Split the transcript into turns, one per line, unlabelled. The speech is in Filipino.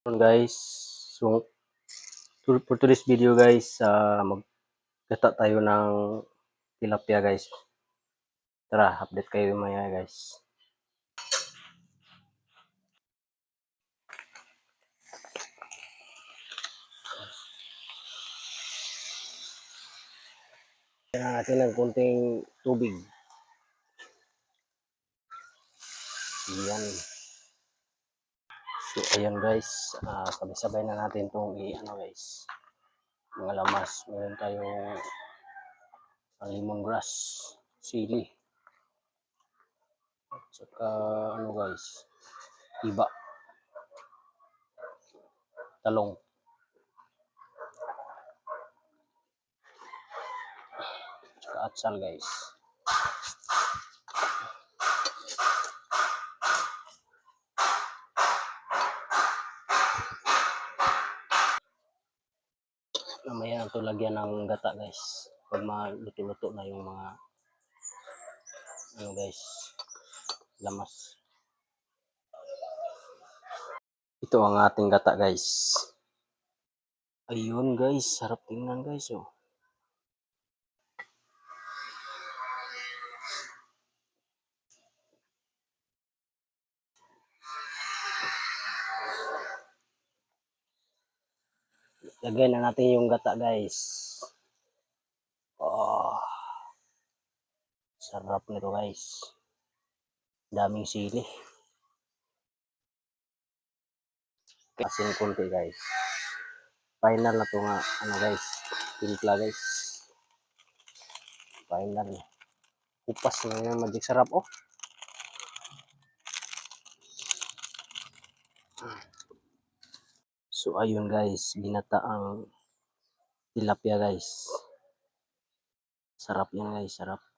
Guys, so for today's video guys, ah maggata tayo ng tilapia guys. Tara, update kayo maya guys. Kailangan natin ng konting tubig. Yan. So, ayan guys, ah sabay-sabay na natin itong i-ano guys. Mga lamas, meron tayong ah, lemongrass, sili. At saka ano guys, iba. Talong. Saka atsal guys. Mamaya ito lagyan ng gata guys. Pag maluto-luto na yung mga ano guys, lamas. Ito ang ating gata guys. Ayun guys, sarap tingnan guys oh. Lagay na natin yung gata guys. Oh. Sarap nito guys. Daming sili. Asin konti guys. Final na to nga ano guys. Timpla guys. Final. Upas na yung magic sarap oh. So ayun guys, binata ang tilapia guys. Sarap yan guys, sarap.